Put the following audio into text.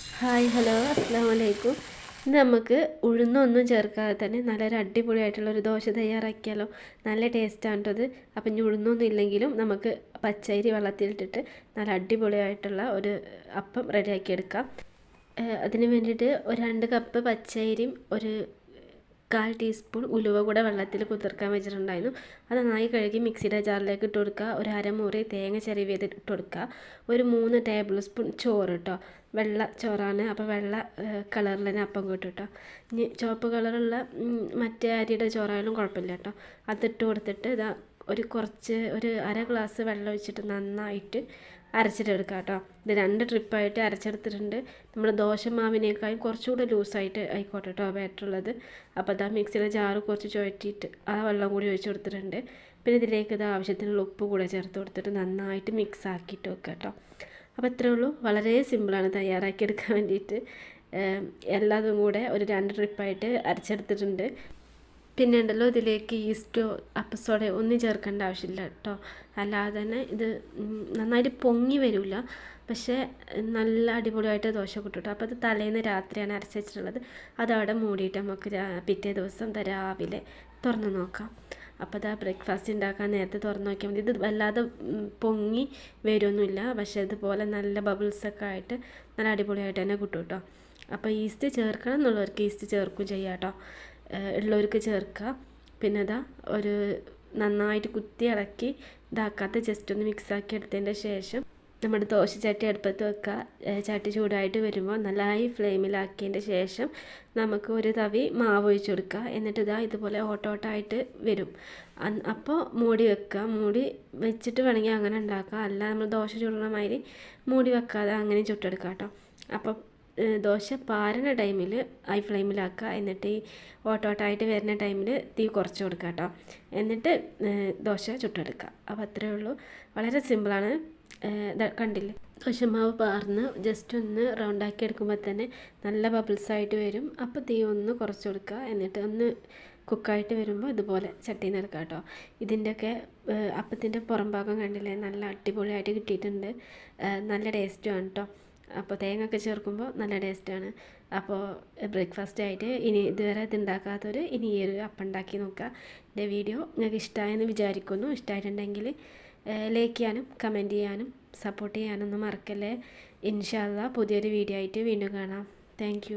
Hi hello അസ്സാം വലൈക്കും ഇന്ന് നമുക്ക് ഉഴുന്നൊന്നും ചേർക്കാതെ തന്നെ നല്ലൊരു അടിപൊളിയായിട്ടുള്ള ഒരു ദോശ തയ്യാറാക്കിയാലോ? നല്ല ടേസ്റ്റാണ് അത് അപ്പം ഇനി ഉഴുന്നൊന്നും ഇല്ലെങ്കിലും നമുക്ക് പച്ചരി വെള്ളത്തിലിട്ടിട്ട് നല്ല അടിപൊളിയായിട്ടുള്ള ഒരു അപ്പം റെഡിയാക്കിയെടുക്കാം. അതിന് വേണ്ടിയിട്ട് ഒരു രണ്ട് കപ്പ് പച്ചരിയും ഒരു കാൽ ടീസ്പൂൺ ഉലുവ കൂടെ വെള്ളത്തിൽ കുതിർക്കാൻ വെച്ചിട്ടുണ്ടായിരുന്നു. അത് നന്നായി കഴുകി മിക്സിയുടെ ജാറിലേക്ക് ഇട്ട് കൊടുക്കുക. ഒരു അരമുറി തേങ്ങ ചെറിയത് ഇട്ട് കൊടുക്കുക. ഒരു മൂന്ന് ടേബിൾ സ്പൂൺ ചോറ് കേട്ടോ വെള്ള ചോറാണ്. അപ്പോൾ വെള്ള കളറിൽ തന്നെ അപ്പം കിട്ടും കേട്ടോ ഇനി ചുവപ്പ് കളറുള്ള മറ്റേ അരിയുടെ ചോറായാലും കുഴപ്പമില്ല കേട്ടോ അതിട്ട് കൊടുത്തിട്ട് ഇതാ ഒരു കുറച്ച് ഒരു അര ഗ്ലാസ് വെള്ളം വെച്ചിട്ട് നന്നായിട്ട് അരച്ചിട്ടെടുക്കുക കേട്ടോ ഇത് രണ്ട് ട്രിപ്പായിട്ട് അരച്ചെടുത്തിട്ടുണ്ട്. നമ്മുടെ ദോശമാവിനേക്കാളും കുറച്ചുകൂടെ ലൂസായിട്ട് ആയിക്കോട്ടെ കേട്ടോ ബാറ്റർ ഉള്ളത് അപ്പോൾ അതാ മിക്സിയിലെ ജാറ് കുറച്ച് ചുഴറ്റിയിട്ട് ആ വെള്ളം കൂടി ഒഴിച്ച് കൊടുത്തിട്ടുണ്ട്. പിന്നെ ഇതിലേക്ക് ഇത് ആവശ്യത്തിനുള്ള ഉപ്പ് കൂടെ ചേർത്ത് കൊടുത്തിട്ട് നന്നായിട്ട് മിക്സ് ആക്കിയിട്ട് വെക്കുക കേട്ടോ അപ്പോൾ ഇത്രയേ ഉള്ളൂ. വളരെ സിമ്പിളാണ് തയ്യാറാക്കിയെടുക്കാൻ വേണ്ടിയിട്ട്. എല്ലാതും കൂടെ ഒരു രണ്ട് ട്രിപ്പായിട്ട് അരച്ചെടുത്തിട്ടുണ്ട്. പിന്നെ ഉണ്ടല്ലോ ഇതിലേക്ക് ഈസ്റ്റോ അപ്പസോഡോ ഒന്നും ചേർക്കേണ്ട ആവശ്യമില്ല കേട്ടോ അല്ലാതെ തന്നെ ഇത് നന്നായിട്ട് പൊങ്ങി വരില്ല പക്ഷേ നല്ല അടിപൊളിയായിട്ട് ദോശ കിട്ടും അപ്പോൾ അത് തലേന്ന് രാത്രിയാണ് അരച്ച് വെച്ചിട്ടുള്ളത്. അതവിടെ മൂടിയിട്ട് നമുക്ക് പിറ്റേ ദിവസം രാവിലെ തുറന്ന് നോക്കാം. അപ്പോൾ അതാ ബ്രേക്ക്ഫാസ്റ്റ് ഉണ്ടാക്കാൻ നേരത്തെ തുറന്ന് നോക്കിയാൽ മതി. ഇത് വല്ലാതെ പൊങ്ങി വരുമൊന്നുമില്ല പക്ഷേ ഇതുപോലെ നല്ല ബബിൾസൊക്കെ ആയിട്ട് നല്ല അടിപൊളിയായിട്ട് തന്നെ കിട്ടും കേട്ടോ അപ്പോൾ ഈസ്റ്റ് ചേർക്കണം എന്നുള്ളവർക്ക് ഈസ്റ്റ് ചേർക്കും ചെയ്യാം കേട്ടോ ഉള്ളവർക്ക് ചേർക്കുക. പിന്നെ അതാ ഒരു നന്നായിട്ട് കുത്തി ഇളക്കി ഇതാക്കാത്ത ജസ്റ്റ് ഒന്ന് മിക്സ് ആക്കി എടുത്തതിന്റെ ശേഷം നമ്മുടെ ദോശ ചട്ടി അടുപ്പത്ത് വെക്കുക. ചട്ടി ചൂടായിട്ട് വരുമ്പോൾ നല്ല ഹൈ ഫ്ലെയിമിലാക്കിയതിന്റെ ശേഷം നമുക്ക് ഒരു തവി മാവ് ഒഴിച്ച് കൊടുക്കുക. എന്നിട്ട് ഇതാ ഇതുപോലെ ഓട്ടോട്ടായിട്ട് വരും. അപ്പോൾ മൂടി വെക്കുക. മൂടി വെച്ചിട്ട് വേണമെങ്കിൽ അങ്ങനെ ഉണ്ടാക്കുക അല്ല നമ്മൾ ദോശ ചുടുന്ന മാതിരി മൂടി വെക്കാതെ അങ്ങനെ ചുട്ടെടുക്കുക കേട്ടോ. അപ്പോൾ ദോശ പാരുന്ന ടൈമിൽ ഹൈ ഫ്ലെയിമിലാക്കുക എന്നിട്ട് ഈ ഓട്ടോട്ടായിട്ട് വരുന്ന ടൈമിൽ തീ കുറച്ച് കൊടുക്കുക കേട്ടോ എന്നിട്ട് ദോശ ചുട്ടെടുക്കുക അപ്പോൾ അത്രയേ ഉള്ളൂ. വളരെ സിമ്പിളാണ്. കണ്ടില്ലേ? ദോശമാവ് പാർന്ന് ജസ്റ്റ് ഒന്ന് റൗണ്ടാക്കി എടുക്കുമ്പോൾ തന്നെ നല്ല ബബിൾസ് ആയിട്ട് വരും. അപ്പോൾ തീ ഒന്ന് കുറച്ച് കൊടുക്കുക എന്നിട്ട് ഒന്ന് കുക്കായിട്ട് വരുമ്പോൾ ഇതുപോലെ ചട്ടിയിൽ നിന്ന് എടുക്കാം കേട്ടോ ഇതിന്റെയൊക്കെ അപ്പത്തിന്റെ പുറം ഭാഗം കണ്ടില്ലേ? നല്ല അടിപൊളിയായിട്ട് കിട്ടിയിട്ടുണ്ട്. നല്ല ടേസ്റ്റുമാണ് കേട്ടോ അപ്പോൾ തേങ്ങ ഒക്കെ ചേർക്കുമ്പോൾ നല്ല ടേസ്റ്റാണ്. അപ്പോൾ ബ്രേക്ക്ഫാസ്റ്റ് ആയിട്ട് ഇനി ഇതുവരെ ഇത് ഉണ്ടാക്കാത്തവർ ഇനി ഈ ഒരു അപ്പം ഉണ്ടാക്കി നോക്കുക. എന്റെ വീഡിയോ നിങ്ങൾക്ക് ഇഷ്ടമായെന്ന് വിചാരിക്കുന്നു. ഇഷ്ടമായിട്ടുണ്ടെങ്കിൽ ലൈക്ക് ചെയ്യാനും കമന്റ് ചെയ്യാനും സപ്പോർട്ട് ചെയ്യാനൊന്നും മറക്കല്ലേ. ഇൻഷാല്ല പുതിയൊരു വീഡിയോ ആയിട്ട് വീണ്ടും കാണാം. താങ്ക്